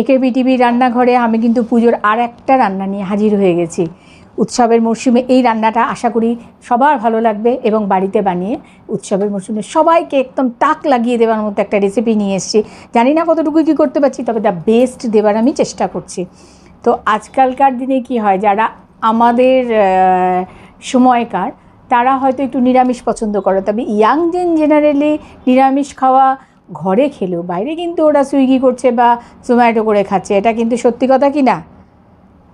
একে বিটিভি রান্নাঘরে আমি কিন্তু পুজোর আর একটা রান্না নিয়ে হাজির হয়ে গেছি। উৎসবের মরশুমে এই রান্নাটা আশা করি সবার ভালো লাগবে এবং বাড়িতে বানিয়ে উৎসবের মরশুমে সবাইকে একদম তাক লাগিয়ে দেওয়ার মতো একটা রেসিপি নিয়ে এসেছি। জানি না কতটুকু কী করতে পারছি, তবে দ্য বেস্ট দেওয়ার আমি চেষ্টা করছি। তো আজকালকার দিনে কি হয়, যারা আমাদের সময়কার, তারা হয়তো একটু নিরামিষ পছন্দ করে, তবে ইয়াং জেন জেনারেলি নিরামিষ খাওয়া ঘরে খেলেও বাইরে কিন্তু ওরা সুইগি করছে বা জোম্যাটো করে খাচ্ছে, এটা কিন্তু সত্যি কথা কি না?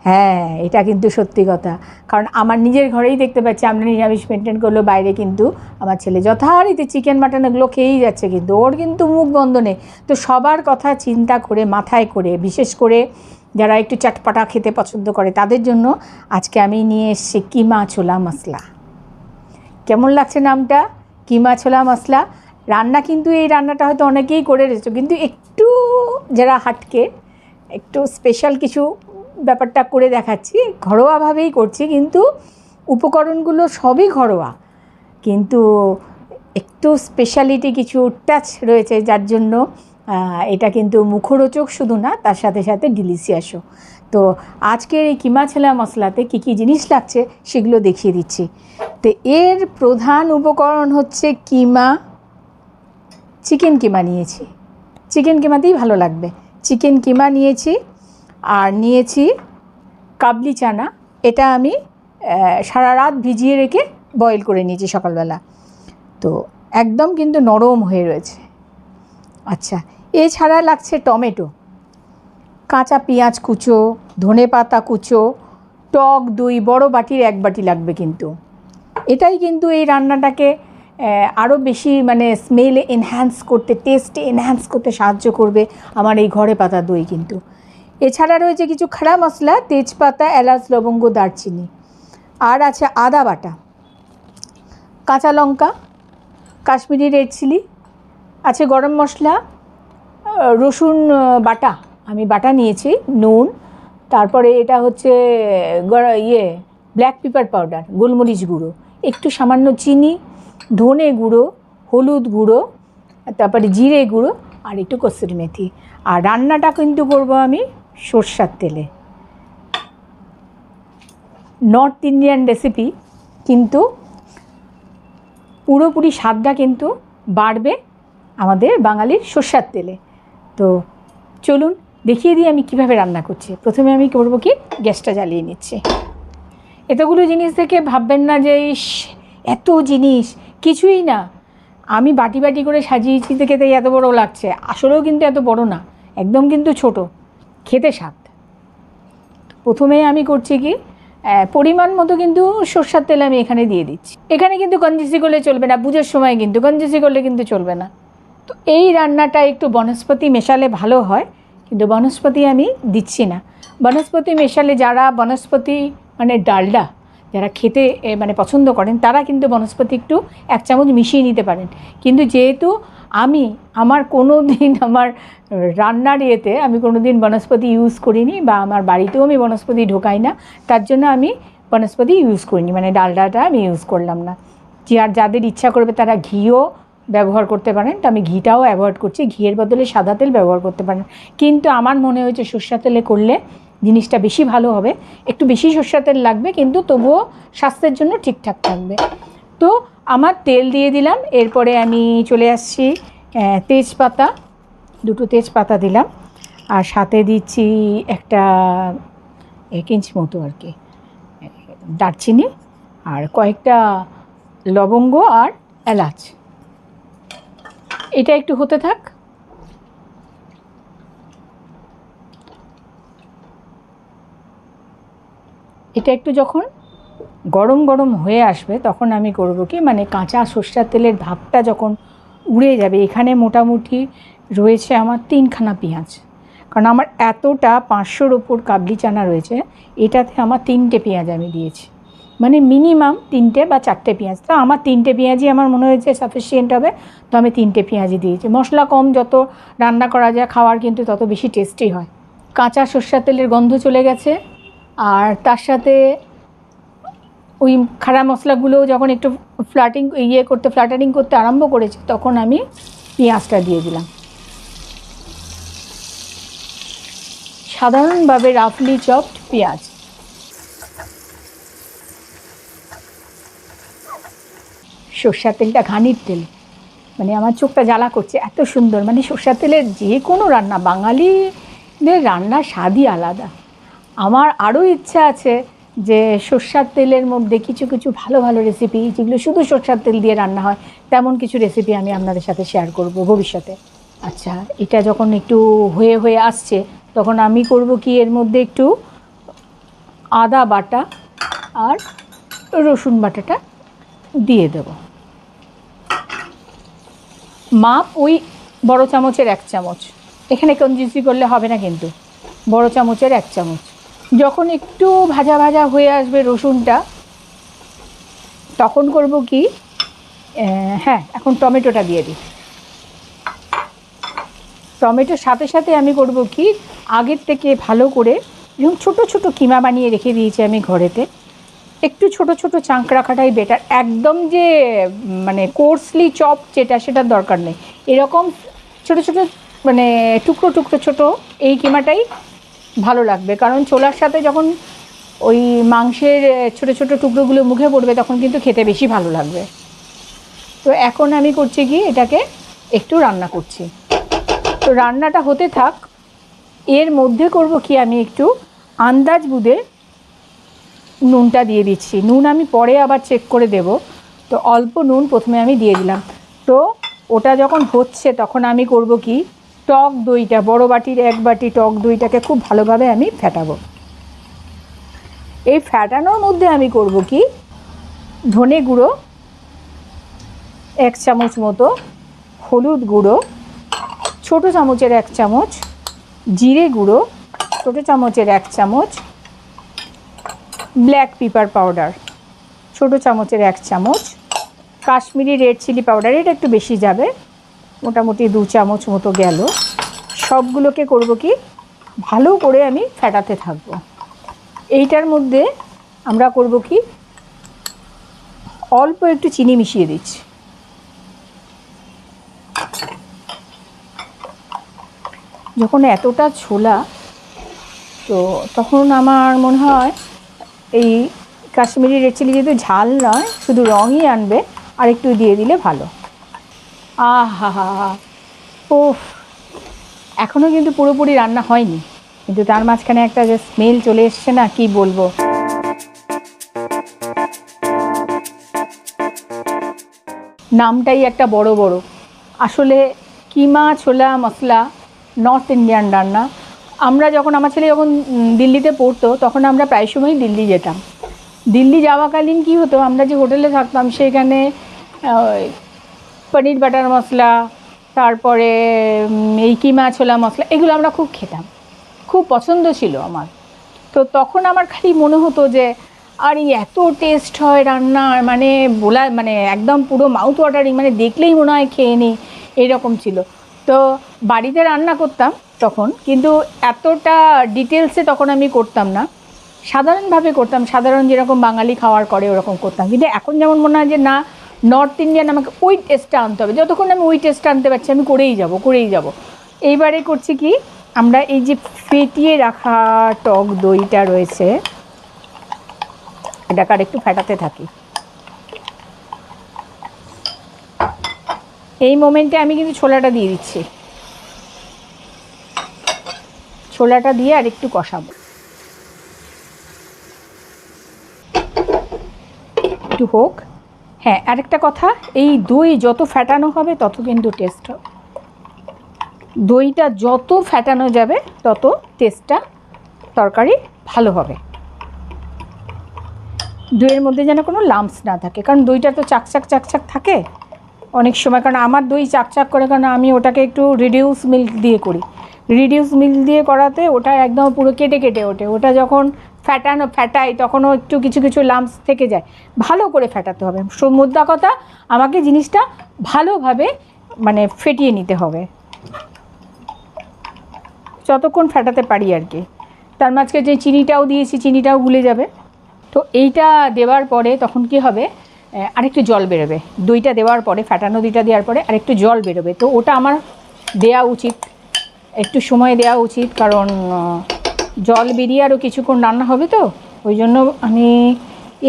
হ্যাঁ এটা কিন্তু সত্যি কথা। কারণ আমার নিজের ঘরেই দেখতে পাচ্ছি, আমরা নিরামিষ মেনটেন করলেও বাইরে কিন্তু আমার ছেলে যথারীতি চিকেন মাটন এগুলো খেয়েই যাচ্ছে কিন্তু, ওর কিন্তু মুখ বন্ধ নেই। তো সবার কথা চিন্তা করে, মাথায় করে, বিশেষ করে যারা একটু চটপটা খেতে পছন্দ করে, তাদের জন্য আজকে আমি নিয়ে এসেছি কিমা ছোলা মশলা। কেমন লাগছে নামটা? কিমা ছোলা মশলা। রান্না কিন্তু এই রান্নাটা হয়তো অনেকেই করে রয়েছে কিন্তু একটু যারা হাটকে, একটু স্পেশাল কিছু ব্যাপারটা করে দেখাচ্ছি, ঘরোয়াভাবেই করছি, কিন্তু উপকরণগুলো সবই ঘরোয়া। কিন্তু একটু স্পেশালিটি কিছু টাচ রয়েছে, যার জন্য এটা কিন্তু মুখরোচক শুধু না, তার সাথে সাথে ডিলিশিয়াসও তো আজকের এই কিমা ছেলা মশলাতে কী কী জিনিস লাগছে সেগুলো দেখিয়ে দিচ্ছি। তো এর প্রধান উপকরণ হচ্ছে কিমা। চিকেন কিমা নিয়েছি। চিকেন কিমাতেই ভালো লাগবে। চিকেন কিমা নিয়েছি আর নিয়েছি কাবলি চানা। এটা আমি সারা রাত ভিজিয়ে রেখে বয়েল করে নিয়েছি সকালবেলা। তো একদম কিন্তু নরম হয়ে রয়েছে। আচ্ছা এছাড়া লাগছে টমেটো। কাঁচা পেঁয়াজ কুচো, ধনে পাতা কুচো, টক দই, বড় বাটির এক বাটি লাগবে কিন্তু। এটাই কিন্তু এই রান্নাটাকে আরও বেশি মানে স্মেলে এনহ্যান্স করতে টেস্টে এনহ্যান্স করতে সাহায্য করবে আমার এই ঘরে পাতা দই কিন্তু। এছাড়া রয়েছে কিছু খাড়া মশলা, তেজপাতা, এলাচ, লবঙ্গ, দারচিনি। আর আছে আদা বাটা, কাঁচা লঙ্কা, কাশ্মীরি রেড চিলি আছে গরম মশলা রসুন বাটা। আমি বাটা নিয়েছি, নুন, তারপরে এটা হচ্ছে ইয়ে ব্ল্যাক পেপার পাউডার গোলমরিচ গুঁড়ো। একটু সামান্য চিনি ধনে গুঁড়ো, হলুদ গুঁড়ো, তারপরে জিরে গুঁড়ো আর একটু কসুরি মেথি। আর রান্নাটা কিন্তু করব আমি সর্ষার তেলে। নর্থ ইন্ডিয়ান রেসিপি কিন্তু পুরোপুরি স্বাদটা কিন্তু বাড়বে আমাদের বাঙালির সর্ষার তেলে। তো চলুন দেখিয়ে দিই আমি কীভাবে রান্না করছি। প্রথমে আমি করব কি? গ্যাসটা জ্বালিয়ে নিচ্ছি। এতগুলো জিনিস থেকে ভাববেন না যে, ইস, এত জিনিস কিছুই না। আমি বাটি বাটি করে সাজিয়েছি দেখে তাই এত বড় লাগছে। আসলেও কিন্তু এত বড় না, একদম কিন্তু ছোট। খেতে স্বাদ। প্রথমে আমি করছি কি পরিমাণ মতো কিন্তু সর্ষার তেল আমি এখানে দিয়ে দিচ্ছি। এখানে কিন্তু কঞ্জিসি করলে চলবে না পুজোর সময় কিন্তু কঞ্জিসি করলে কিন্তু চলবে না। তো এই রান্নাটা একটু বনস্পতি মেশালে ভালো হয়, কিন্তু বনস্পতি আমি দিচ্ছি না। বনস্পতি মেশালে যারা বনস্পতি মানে ডালডা যারা খেতে মানে পছন্দ করেন, তারা কিন্তু বনস্পতি একটু এক চামচ মিশিয়ে নিতে পারেন। কিন্তু যেহেতু আমি আমার কোনো দিন আমার রান্নার ইয়েতে আমি কোনো দিন বনস্পতি ইউজ করিনি বা আমার বাড়িতেও আমি বনস্পতি ঢোকাই না, তার জন্য আমি বনস্পতি ইউজ করিনি মানে ডালডাটা আমি ইউজ করলাম না। যে আর যাদের ইচ্ছা করবে তারা ঘিও ব্যবহার করতে পারেন, তো আমি ঘিটাও অ্যাভয়েড করছি, ঘিয়ের বদলে সাদা তেল ব্যবহার করতে পারেন। কিন্তু আমার মনে হয়েছে সর্ষা তেলে করলে জিনিসটা বেশি ভালো হবে। একটু বেশি সর্ষা তেল লাগবে, কিন্তু তবুও স্বাস্থ্যের জন্য ঠিকঠাক থাকবে। তো আমার তেল দিয়ে দিলাম, এরপরে আমি চলে আসছি তেজপাতা। দুটো তেজপাতা দিলাম, আর সাথে দিচ্ছি একটা এক ইঞ্চ মতো আর কি, দারচিনি, আর কয়েকটা লবঙ্গ আর এলাচ। এটা একটু হতে থাক। এটা একটু যখন গরম গরম হয়ে আসবে, তখন আমি করব কি? মানে কাঁচা সর্ষার তেলের ভাবটা যখন উড়ে যাবে, এখানে মোটামুটি রয়েছে আমার তিনখানা পেঁয়াজ। কারণ আমার এতটা পাঁচশোর ওপর কাবলি চানা রয়েছে, এটাতে আমার তিনটে পেঁয়াজ আমি দিয়েছি। মানে মিনিমাম তিনটে বা চারটে পেঁয়াজ। তো আমার তিনটে পেঁয়াজই আমার মনে হয়েছে সাফিসিয়েন্ট হবে, তো আমি তিনটে পেঁয়াজই দিয়েছি। মশলা কম, যত রান্না করা যায়, খাওয়ার কিন্তু তত বেশি টেস্টি হয়। কাঁচা সর্ষার তেলের গন্ধ চলে গেছে। আর তার সাথে ওই খাড়া মশলাগুলো যখন একটু ফ্লাটিং ইয়ে করতে ফ্লাটারিং করতে আরম্ভ করেছে, তখন আমি পেঁয়াজটা দিয়ে দিলাম। সাধারণভাবে রাফলি চপড পেঁয়াজ। সর্ষার তেলটা, ঘানির তেল। মানে আমার চোখটা জ্বালা করছে, এত সুন্দর। মানে সর্ষার তেলের যে কোনো রান্না, বাঙালিদের রান্নার স্বাদই আলাদা। আমার আরও ইচ্ছা আছে যে সর্ষার তেলের মধ্যে কিছু কিছু ভালো ভালো রেসিপি যেগুলো শুধু সর্ষার তেল দিয়ে রান্না হয়, তেমন কিছু রেসিপি আমি আপনাদের সাথে শেয়ার করব ভবিষ্যতে। আচ্ছা এটা যখন একটু হয়ে হয়ে আসছে, তখন আমি করব কি? এর মধ্যে একটু আদা বাটা আর রসুন বাটাটা দিয়ে দেবো। মাপ ওই বড় চামচের এক চামচ। এখানে কঞ্জুসি করলে হবে না কিন্তু। বড় চামচের এক চামচ। যখন একটু ভাজা ভাজা হয়ে আসবে রসুনটা, তখন করব কি? হ্যাঁ এখন টমেটোটা দিয়ে দিই। টমেটোর সাথে সাথে আমি করব কি? আগের থেকে ভালো করে যেমন ছোটো ছোটো কিমা বানিয়ে রেখে দিয়েছি আমি ঘরেতে। একটু ছোট ছোট চাঙ্ক রাখাটাই বেটার একদম যে মানে কোর্সলি চপ যেটা, সেটার দরকার নেই। এরকম ছোট ছোট মানে টুকরো টুকরো ছোট এই কিমাটাই ভালো লাগবে। কারণ ছোলার সাথে যখন ওই মাংসের ছোট ছোট টুকরোগুলো মুখে পড়বে, তখন কিন্তু খেতে বেশি ভালো লাগবে। তো এখন আমি করছি কি, এটাকে একটু রান্না করছি। তো রান্নাটা হতে থাক, এর মধ্যে করব কি, আমি একটু আন্দাজ বুঝে নুনটা দিয়ে দিচ্ছি। নুন আমি পরে আবার চেক করে দেব। তো অল্প নুন প্রথমে আমি দিয়ে দিলাম। তো ওটা যখন হচ্ছে, তখন আমি করব কি টক দইটা, বড় বাটির এক বাটি টক দইটাকে খুব ভালোভাবে আমি ফেটাবো। এই ফ্যাটানোর মধ্যে আমি করব কি? ধনে গুঁড়ো, এক চামচ মতো হলুদ গুঁড়ো, ছোটো চামচের এক চামচ জিরে গুঁড়ো, ছোটো চামচের এক চামচ ব্ল্যাক পেপার পাউডার, ছোটো চামচের এক চামচ কাশ্মীরি রেড চিলি পাউডার, এটা একটু বেশি যাবে। মোটামুটি দু চামচ মতো গেল। সবগুলোকে করব কি? ভালো করে আমি ফেটাতে থাকব। এইটার মধ্যে আমরা করব কি? অল্প একটু চিনি মিশিয়ে দিচ্ছি। যখন এতটা ছোলা, তো তখন আমার মনে হয় এই কাশ্মীরি রেড চিলি যেহেতু ঝাল নয়, শুধু রঙই আনবে আর একটু দিয়ে দিলে ভালো। আহা হা হা ওফ এখনও কিন্তু পুরোপুরি রান্না হয়নি। কিন্তু তার মাঝখানে একটা যে স্মেল চলে এসছে না, কি বলব? নামটাই একটা বড় বড়। আসলে কিমা ছোলা মশলা নর্থ ইন্ডিয়ান রান্না। আমরা যখন, আমার ছেলে যখন দিল্লিতে পড়তো, তখন আমরা প্রায় সময়ই দিল্লি যেতাম। দিল্লি যাওয়াকালীন কি হতো, আমরা যে হোটেলে থাকতাম, সেখানে পনির বাটার মশলা, তারপরে এই কিমা ছোলা মশলা, এগুলো আমরা খুব খেতাম। খুব পছন্দ ছিল আমার। তো তখন আমার খালি মনে হতো যে, আর এই এত টেস্ট হয় রান্নার মানে বলা মানে একদম পুরো মাউথ ওয়াটারিং মানে দেখলেই মনে হয় খেয়ে নিই এরকম ছিল। তো বাড়িতে রান্না করতাম তখন, কিন্তু এতটা ডিটেলসে তখন আমি করতাম না। সাধারণভাবে করতাম, সাধারণ যেরকম বাঙালি খাওয়ার করে, ওরকম করতাম। কিন্তু এখন যেমন মনে হয় যে, না নর্থ ইন্ডিয়ান আমাকে ওই টেস্টটা আনতে হবে। যতক্ষণ আমি ওই টেস্টটা আনতে পারছি, আমি করেই যাব করেই যাব। এইবারে করছি কি, আমরা এই যে ফেটিয়ে রাখা টক দইটা রয়েছে এটাকে আর একটু ফেটাতে থাকি। এই মোমেন্টে আমি কিন্তু ছোলাটা দিয়ে দিচ্ছি। ছোলাটা দিয়ে আর একটু কষাবো। একটু হোক। হ্যাঁ আরেকটা কথা, এই দই যত ফ্যাটানো হবে, তত কিন্তু টেস্ট হবে। দইটা যত ফ্যাটানো যাবে, তত টেস্টটা তরকারি ভালো হবে। দইয়ের মধ্যে যেন কোনো লাম্পস না থাকে, কারণ দইটা তো চাকচাক চাকচাক থাকে অনেক সময়। কারণ আমার দই চাকচাক করে, কারণ আমি ওটাকে একটু রিডিউস মিল্ক দিয়ে করি। রিডিউস মিল্ক দিয়ে করাতে ওটা একদম পুরো কেটে কেটে ওঠে। ওটা যখন ফ্যাটানো ফ্যাটাই তখনও একটু কিছু কিছু লাম্পস থেকে যায়। ভালো করে ফ্যাটাতে হবে। মোদ্দা কথা, আমাকে জিনিসটা ভালোভাবে মানে ফেটিয়ে নিতে হবে। যতক্ষণ ফ্যাটাতে পারি আর কি। তার মাঝকে যে চিনিটাও দিয়েছি, চিনিটাও গুলে যাবে। তো এইটা দেওয়ার পরে তখন কি হবে? আরেকটু জল বেরোবে। দইটা দেওয়ার পরে ফ্যাটানো দইটা দেওয়ার পরে আরেকটু জল বেরোবে। তো ওটা আমার দেয়া উচিত। একটু সময় দেওয়া উচিত, কারণ জল বেরিয়ে আরও কিছুক্ষণ রান্না হবে তো? ওই জন্য আমি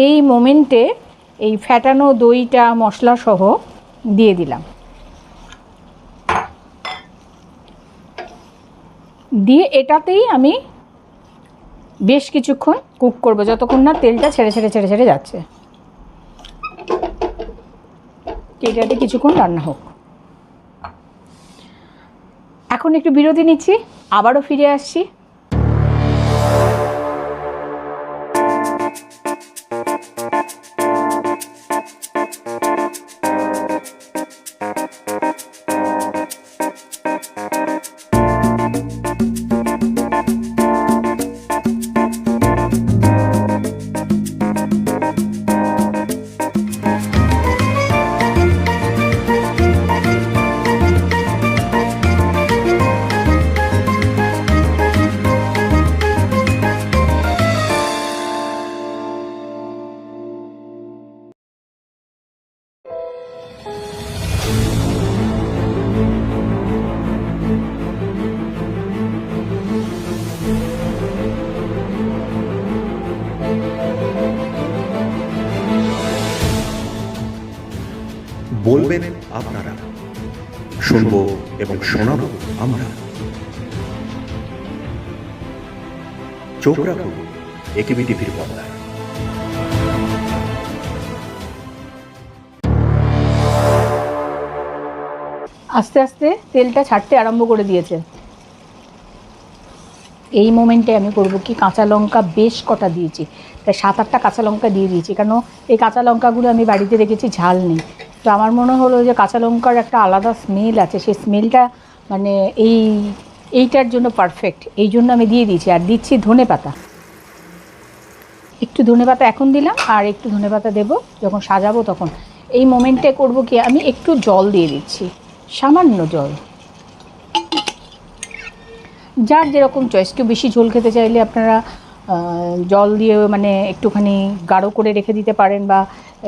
এই মোমেন্টে এই ফ্যাটানো দইটা, মশলা সহ দিয়ে দিলাম। দিয়ে এটাতেই আমি বেশ কিছুক্ষণ কুক করব, যতক্ষণ না তেলটা ছেড়ে ছেড়ে ছেড়ে ছেড়ে যাচ্ছে। এটাতে কিছুক্ষণ রান্না হোক। এখন একটু বিরতি নিচ্ছি, আবারও ফিরে আসছি। আপনারা। শুনব এবং শোনাবো আমরা। চোখ রাখুন একেবি টিভির পর্দায় আস্তে আস্তে তেলটা ছাড়তে আরম্ভ করে দিয়েছে। এই মোমেন্টে আমি করব কি, কাঁচা লঙ্কা বেশ কটা দিয়েছি। তাই সাত আটটা কাঁচা লঙ্কা দিয়ে দিয়েছি কারণ এই কাঁচা লঙ্কাগুলো আমি বাড়িতে রেখেছি, ঝাল নেই। তো আমার মনে হলো যে কাঁচা লঙ্কার একটা আলাদা স্মেল আছে। সেই স্মেলটা মানে এই, এইটার জন্য পারফেক্ট এই জন্য আমি দিয়ে দিয়েছি। আর দিচ্ছি ধনে পাতা। একটু ধনে পাতা এখন দিলাম, আর একটু ধনে পাতা দেবো। যখন সাজাবো তখন। এই মোমেন্টে করব কি, আমি একটু জল দিয়ে দিচ্ছি। সামান্য জল। যার যেরকম চয়েস কেউ বেশি ঝোল খেতে চাইলে আপনারা জল দিয়ে মানে একটুখানি গাঢ় করে রেখে দিতে পারেন বা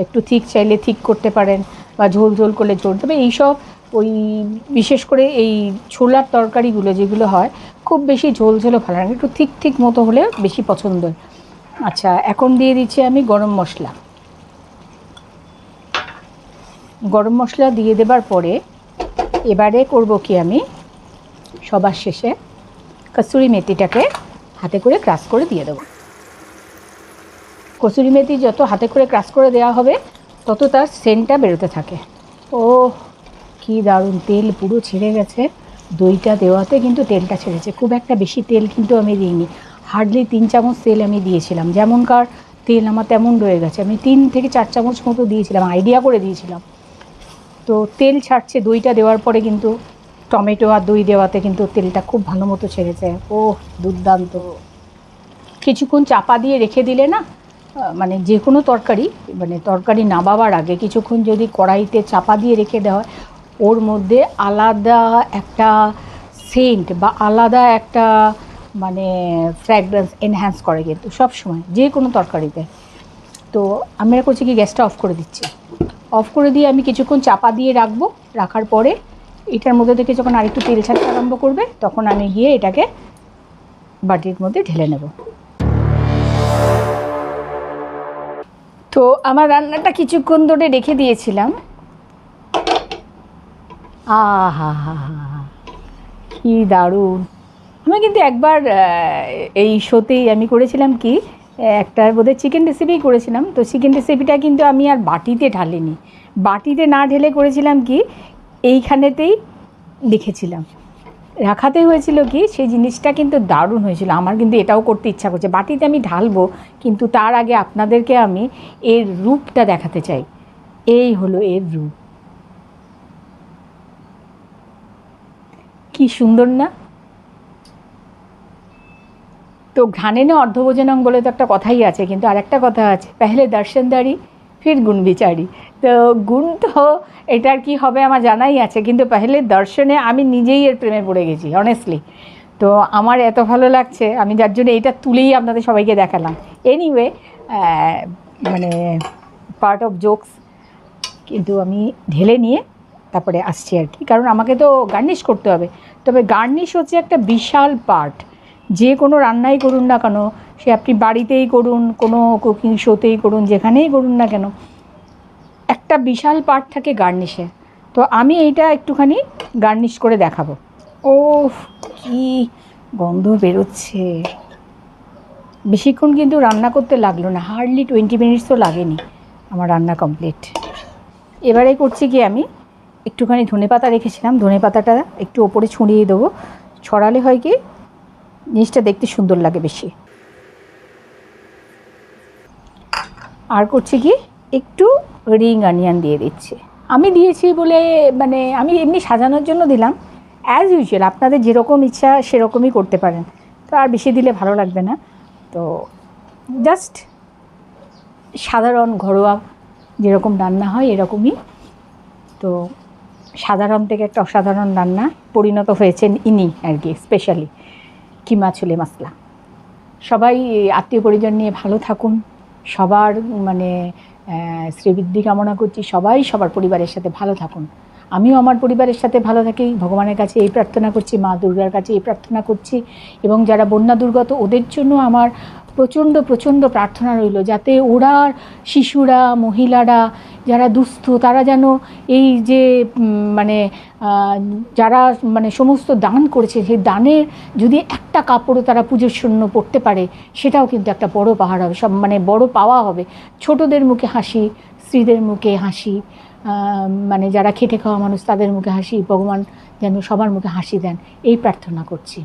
একটু থিক চাইলে থিক করতে পারেন বা ঝোল ঝোল করলে ঝোল। তবে এইসব ওই বিশেষ করে এই ছোলার তরকারিগুলো যেগুলো হয়, খুব বেশি ঝোল ঝোলও ভালো লাগে। একটু ঠিক ঠিক মতো হলে বেশি পছন্দ আচ্ছা এখন দিয়ে দিচ্ছি আমি গরম মশলা। গরম মশলা দিয়ে দেবার পরে এবারে করব কি আমি? সবার শেষে কসুরি মেথিটাকে হাতে করে ক্রাশ করে দিয়ে দেবো। কসুরি মেথি যত হাতে করে ক্রাশ করে দেওয়া হবে, তত তার সেন্টটা বেরোতে থাকে। ও কি দারুণ তেল পুরো ছেড়ে গেছে। দইটা দেওয়াতে কিন্তু তেলটা ছেড়েছে। খুব একটা বেশি তেল কিন্তু আমি দিইনি। হার্ডলি তিন চামচ তেল আমি দিয়েছিলাম। যেমনকার তেল আমার তেমন রয়ে গেছে। আমি তিন থেকে চার চামচ মতো দিয়েছিলাম, আইডিয়া করে দিয়েছিলাম। তো তেল ছাড়ছে, দইটা দেওয়ার পরে কিন্তু টমেটো আর দই দেওয়াতে কিন্তু তেলটা খুব ভালো মতো ছেড়েছে। ও দুর্দান্ত। কিছুক্ষণ চাপা দিয়ে রেখে দিলে না মানে যে কোনো তরকারি মানে তরকারি নামাবার আগে কিছুক্ষণ যদি কড়াইতে চাপা দিয়ে রেখে দেওয়া হয়, ওর মধ্যে আলাদা একটা সেন্ট বা আলাদা একটা মানে ফ্র্যাগরেন্স এনহ্যান্স করে কিন্তু সব সময় যে কোনো তরকারিতে। তো আমরা করছি কি গ্যাসটা অফ করে দিচ্ছি। অফ করে দিয়ে আমি কিছুক্ষণ চাপা দিয়ে রাখব, রাখার পরে এটার মধ্যে থেকে যখন আরেকটু তেল ছাড়তে আরম্ভ করবে, তখন আমি গিয়ে এটাকে বাটির মধ্যে ঢেলে নেব। তো আমার রান্নাটা কিছুক্ষণ ধরে রেখে দিয়েছিলাম। আহা হা কি দারুণ। আমি কিন্তু একবার এই শোতেই আমি করেছিলাম কি, একটা বোধহয় চিকেন রেসিপি করেছিলাম। তো চিকেন রেসিপিটা কিন্তু আমি আর বাটিতে ঢালিনি। বাটিতে না ঢেলে করেছিলাম কি এইখানেতেই লিখেছিলাম রাখাতে হয়েছিল কি, সেই জিনিসটা কিন্তু দারুণ হয়েছিল। আমার কিন্তু এটাও করতে ইচ্ছা করছে। বাটিতে আমি ঢালবো, কিন্তু তার আগে আপনাদেরকে আমি এর রূপটা দেখাতে চাই। এই হলো এর রূপ। কি সুন্দর না? তো ঘানে না অর্ধভোজনং বলে তো একটা কথাই আছে, কিন্তু আর একটা কথা আছে। পেহলে দর্শনদারি ফির গুণ বিচারি। তো গুণ তো এটার কি হবে আমার জানাই আছে, কিন্তু পেহলে দর্শনে আমি নিজেই এর প্রেমে পড়ে গেছি অনেস্টলি তো আমার এত ভালো লাগছে, আমি যার জন্য এটা তুলেই আপনাদের সবাইকে দেখালাম। এনিওয়ে মানে পার্ট অফ জোকস কিন্তু আমি ঢেলে নিয়ে তারপরে আসছি আর কি, কারণ আমাকে তো গার্নিশ করতে হবে। তবে গার্নিশ হচ্ছে একটা বিশাল পার্ট যে কোনো রান্নাই করুন না কেন, সে আপনি বাড়িতেই করুন, কোনো কুকিং শোতেই করুন, যেখানেই করুন না কেন, একটা বিশাল পার্ট থাকে গার্নিশে তো আমি এইটা একটুখানি গার্নিশ করে দেখাবো। ও কি গন্ধ বেরোচ্ছে। বেশিক্ষণ কিন্তু রান্না করতে লাগল না হার্ডলি টোয়েন্টি মিনিটস তো লাগেনি আমার রান্না কমপ্লিট এবারে করছি কি আমি, একটুখানি ধনে পাতা রেখেছিলাম ধনে পাতাটা একটু ওপরে ছড়িয়ে দেবো। ছড়ালে হয় কি জিনিসটা দেখতে সুন্দর লাগে বেশি। আর করছি কি, একটু রিং অনিয়ন দিয়ে দিচ্ছি। আমি দিয়েছি বলে মানে আমি এমনি সাজানোর জন্য দিলাম। অ্যাজ ইউজুয়াল আপনাদের যেরকম ইচ্ছা সেরকমই করতে পারেন। তো আর বেশি দিলে ভালো লাগবে না। তো জাস্ট সাধারণ ঘরোয়া যেরকম রান্না হয় এরকমই। তো সাধারণ থেকে একটা অসাধারণ রান্না পরিণত হয়েছেন ইনি আর কি স্পেশালি কিমা ছোলে মাসলা? সবাই আত্মীয় পরিজন নিয়ে ভালো থাকুন। সবার মানে শ্রীবৃদ্ধি কামনা করছি। সবাই সবার পরিবারের সাথে ভালো থাকুন। আমিও আমার পরিবারের সাথে ভালো থাকি। ভগবানের কাছে এই প্রার্থনা করছি, মা দুর্গার কাছে এই প্রার্থনা করছি। এবং যারা বন্যা দুর্গত, ওদের জন্য আমার প্রচণ্ড প্রচণ্ড প্রার্থনা রইল যাতে ওরা, শিশুরা, মহিলারা যারা দুস্থ, তারা যেন এই যে মানে যারা মানে সমস্ত দান করেছে, সেই দানের যদি একটা কাপড়ও তারা পুজোর শূন্য পড়তে পারে, সেটাও কিন্তু একটা বড় পাহাড় হবে, সব মানে বড় পাওয়া হবে। ছোটদের মুখে হাসি, স্ত্রীদের মুখে হাসি মানে যারা খেটে খাওয়া মানুষ, তাদের মুখে হাসি, ভগবান যেন সবার মুখে হাসি দেন, এই প্রার্থনা করছি।